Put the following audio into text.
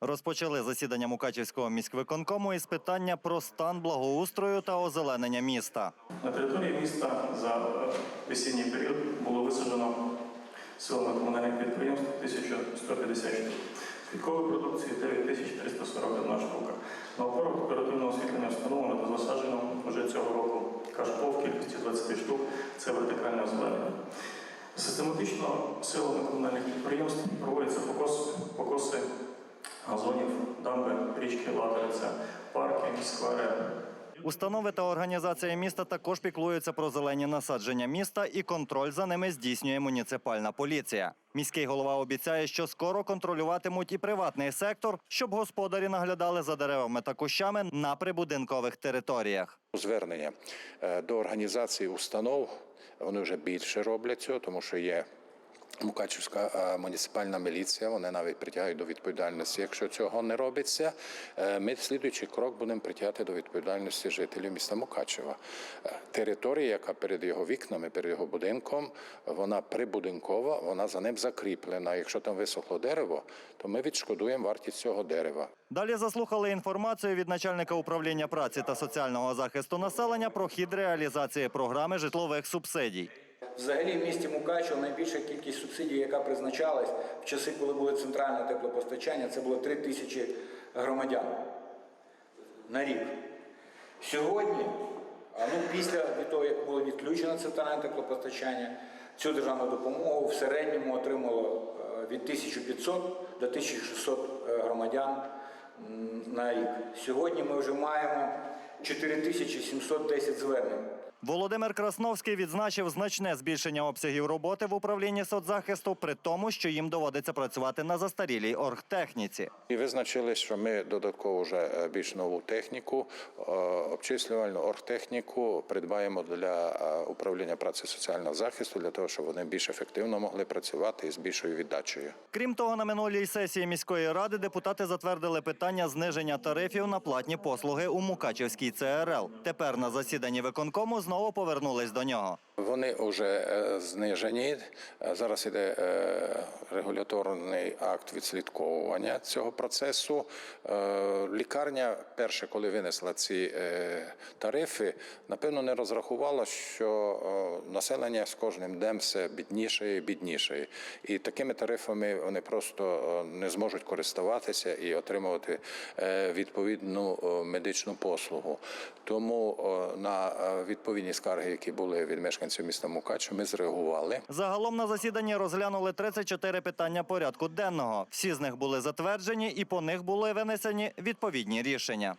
Розпочали засідання Мукачівського міськвиконкому із питання про стан благоустрою та озеленення міста. На території міста за е, весінній період було висаджено силами комунальних підприємств 1150 штук. Квіткової продукції 9341 штука. На опорах оперативного освітлення встановлено та засаджено вже цього року кашпо в кількості 20 штук. Це вертикальне озеленення. Систематично силами комунальних підприємств проводяться покоси, Установи та організація міста також піклуються про зелені насадження міста і контроль за ними здійснює муніципальна поліція. Міський голова обіцяє, що скоро контролюватимуть і приватний сектор, щоб господарі наглядали за деревами та кущами на прибудинкових територіях. Звернення е, до організацій установ вони вже більше роблять цього, тому що є. Мукачівська е, муніципальна міліція, вони навіть притягають до відповідальності. Якщо цього не робиться, е, ми слідуючий крок будемо притягати до відповідальності жителів міста Мукачева. Е, Територія, яка перед його вікнами, перед його будинком, вона прибудинкова, вона за ним закріплена. Якщо там висохло дерево, то ми відшкодуємо вартість цього дерева. Далі заслухали інформацію від начальника управління праці та соціального захисту населення про хід реалізації програми житлових субсидій. Взагалі в місті Мукачево найбільша кількість субсидій, яка призначалась в часи, коли було центральне теплопостачання, це було 3 тисячі громадян на рік. Сьогодні, ну після того, як було відключено центральне теплопостачання, цю державну допомогу в середньому отримало е, від 1500 до 1600 е, громадян на рік. Сьогодні ми вже маємо 4710 звернень. Володимир Красновський відзначив значне збільшення обсягів роботи в управлінні соцзахисту, при тому, що їм доводиться працювати на застарілій оргтехніці. І визначили, що ми додатково вже е, більш нову техніку, е, обчислювальну оргтехніку придбаємо для е, управління праці соціального захисту для того, щоб вони більш ефективно могли працювати і з більшою віддачею. Крім того, на минулій сесії міської ради депутати затвердили питання зниження тарифів на платні послуги у Мукачевській ЦРЛ. Тепер на засіданні виконкому знову повернулись до нього. Вони вже е, знижені. Е, Зараз іде е, регуляторний акт відслідковування цього процесу. Лікарня, перше, коли винесла ці тарифи, напевно, не розрахувала, що населення з кожним днем все бідніше і бідніше. І такими тарифами вони просто не зможуть користуватися і отримувати відповідну медичну послугу. Тому е, на е, відповідні скарги, які були від мешканців міста Мукачево, ми зреагували. Загалом на засіданні розглянули 34 питання порядку денного. Всі з них були затверджені, і по них були винесені відповідні рішення.